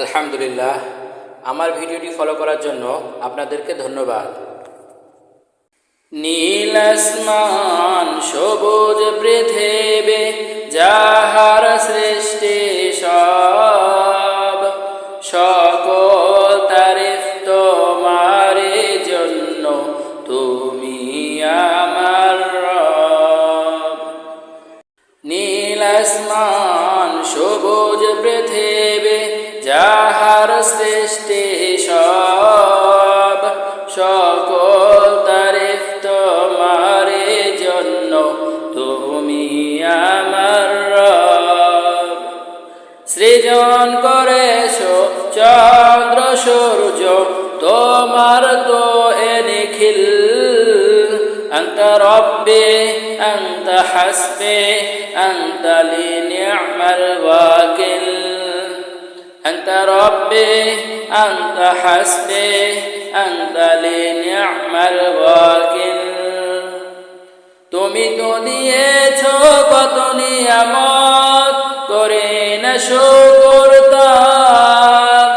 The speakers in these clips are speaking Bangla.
আলহামদুলিল্লাহ, আমার ভিডিওটি ফলো করার জন্য আপনাদেরকে ধন্যবাদ। নীল আসমান সবুজ পৃথিবী, যাহার সৃষ্টি সব, সকল তারিফ তোমার জন্য, তুমি আমার নীল সবুজ পৃথিবী যাহার সৃষ্টি সব সকল তারিফ তোমার জন্য তুমি আমার রব সৃজন করেছো চন্দ্র সূর্য তোমার তো এ নিখিল أنت ربي أنت حسبي أنت لي نعم الوكيل أنت ربي أنت حسبي أنت لي نعم الوكيل তুমি তো দিয়েছ কত নিয়ামত করে না শুকর তার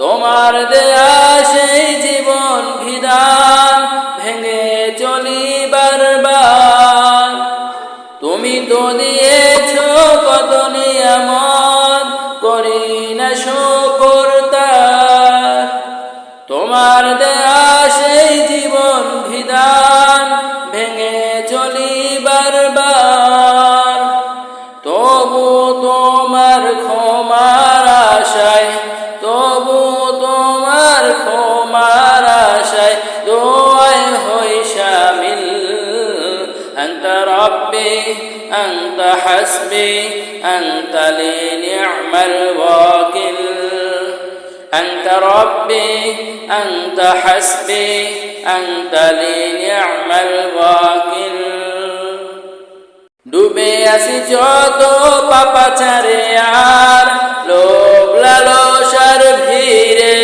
তোমার দেয়া সেই জীবন বিধান ভেঙে চলি বারবার তুমি তো দিয়েছ حسبي أنت لي نعم الوكيل أنت ربي أنت حسبي أنت لي نعم الوكيل ডুবে আসি যত পাপাচারে আর লোভ লালসার ভিড়ে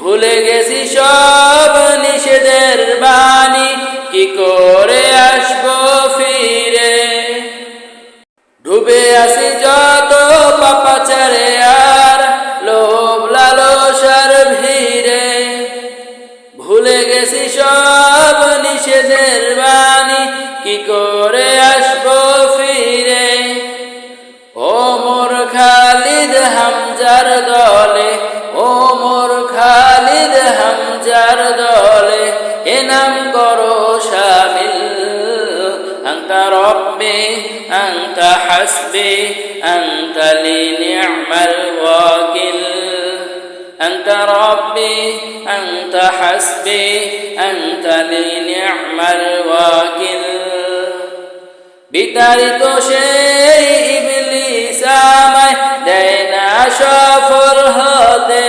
ভুলে গেছি সব নিষেধের বাণী কি করে ডুবে ربي أنت حسبي أنت لي نعم الوكيل أنت ربي أنت حسبي أنت لي نعم الوكيل বিতাড়িত সেই ইবলিস আমায় দেয় না সফল হতে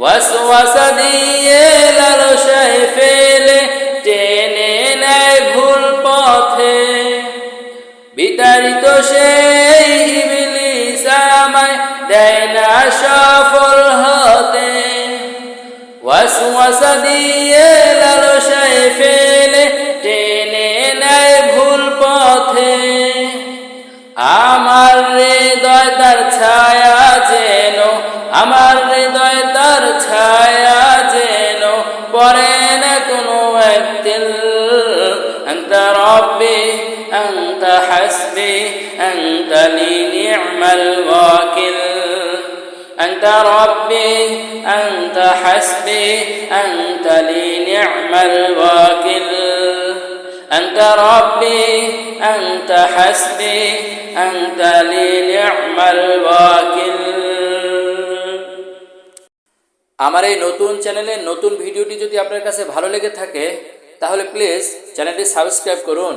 ওয়াসওয়াসা দিয়ে বিতাড়িত সেই ইবলিস আমায় দেয় না সফল হতে। ওয়াসওয়াসা দিয়ে লালসায় ফেলে টেনে নেয় ভুল পথে। আমার হৃদয় তার ছায়া যেন, আমার হৃদয় তার ছায়া যেন পরে না কোনো একদিন। তার রব্বে حسبي أنت لي نعم الوكيل أنت ربي أنت حسبي أنت لي نعم الوكيل أنت ربي أنت حسبي أنت لي نعم الوكيل আমার এই নতুন চ্যানেলের নতুন ভিডিওটি যদি আপনার কাছে ভালো লেগে থাকে তাহলে প্লিজ চ্যানেলটি সাবস্ক্রাইব করুন